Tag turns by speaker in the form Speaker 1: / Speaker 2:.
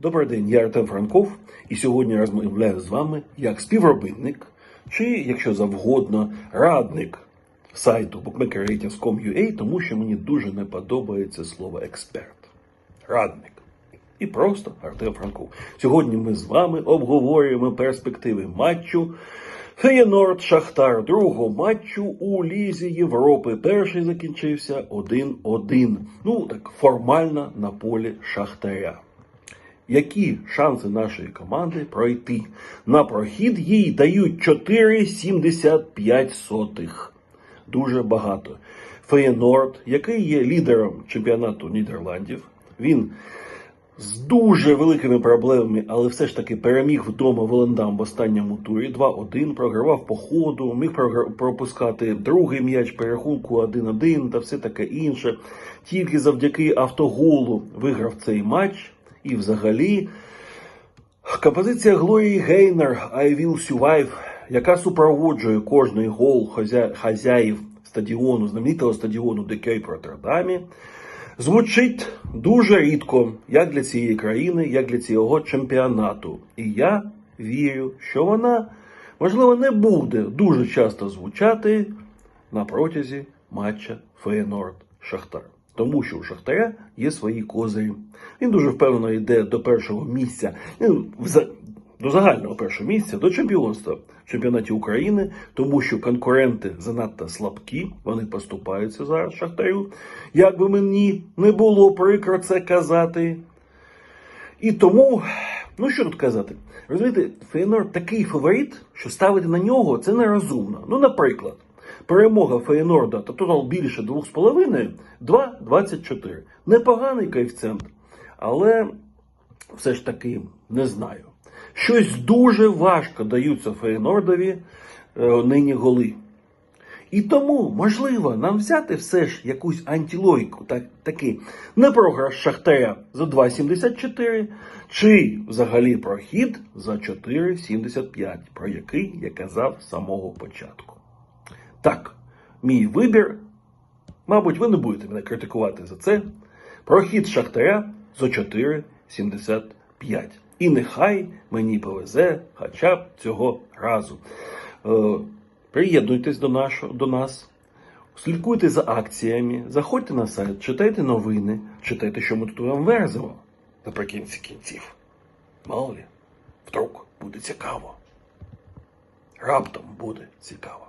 Speaker 1: Добрий день, я Артем Франков, і сьогодні розмовляю з вами як співробітник, чи, якщо завгодно, радник сайту bookmakerratings.com.ua, тому що мені дуже не подобається слово експерт. Радник. І просто Артем Франков. Сьогодні ми з вами обговорюємо перспективи матчу Феєнорд Шахтар другого матчу у Лізі Європи. Перший закінчився 1-1. Ну, так формально на полі Шахтаря. Які шанси нашої команди пройти? На прохід їй дають 4,75. Дуже багато. Феєнорд, який є лідером чемпіонату Нідерландів, він з дуже великими проблемами, але все ж таки переміг вдома Волендам в останньому турі 2-1, програвав по ходу, міг пропускати другий м'яч по рахунку 1-1 та все таке інше. Тільки завдяки автоголу виграв цей матч. І взагалі композиція Глорії Гейнер I Will Survive, яка супроводжує кожний гол хазя... хазяїв стадіону, знаменитого стадіону Декей в Роттердамі, звучить дуже рідко, як для цієї країни, як для цього чемпіонату. І я вірю, що вона, можливо, не буде дуже часто звучати на протязі матча Феєнорд Шахтар. Тому що у Шахтаря є свої козирі. Він дуже впевнено йде до першого місця, до загального першого місця, до чемпіонства в чемпіонаті України, тому що конкуренти занадто слабкі, вони поступаються зараз Шахтарю. Як би мені не було прикро це казати. І тому, ну що тут казати? Розумієте, Фейнор такий фаворит, що ставити на нього це нерозумно. Ну, наприклад, перемога Фейнорда та тотал більше 2,5 2,24. Непоганий коефіцієнт, але все ж таки не знаю. Щось дуже важко даються Фейнордові е, нині голи. І тому, можливо, нам взяти все ж якусь антилогіку, так, таки не програш Шахтаря за 2,74, чи взагалі прохід за 4,75, про який я казав з самого початку. Так, мій вибір, мабуть, ви не будете мене критикувати за це. Прохід Шахтаря за 4,75. І нехай мені повезе хоча б цього разу. Е, Приєднуйтесь до, нашого, до нас, слідкуйте за акціями, заходьте на сайт, читайте новини, читайте, що ми тут вам верземо наприкінці кінців. Мало лі, вдруг буде цікаво. Раптом буде цікаво.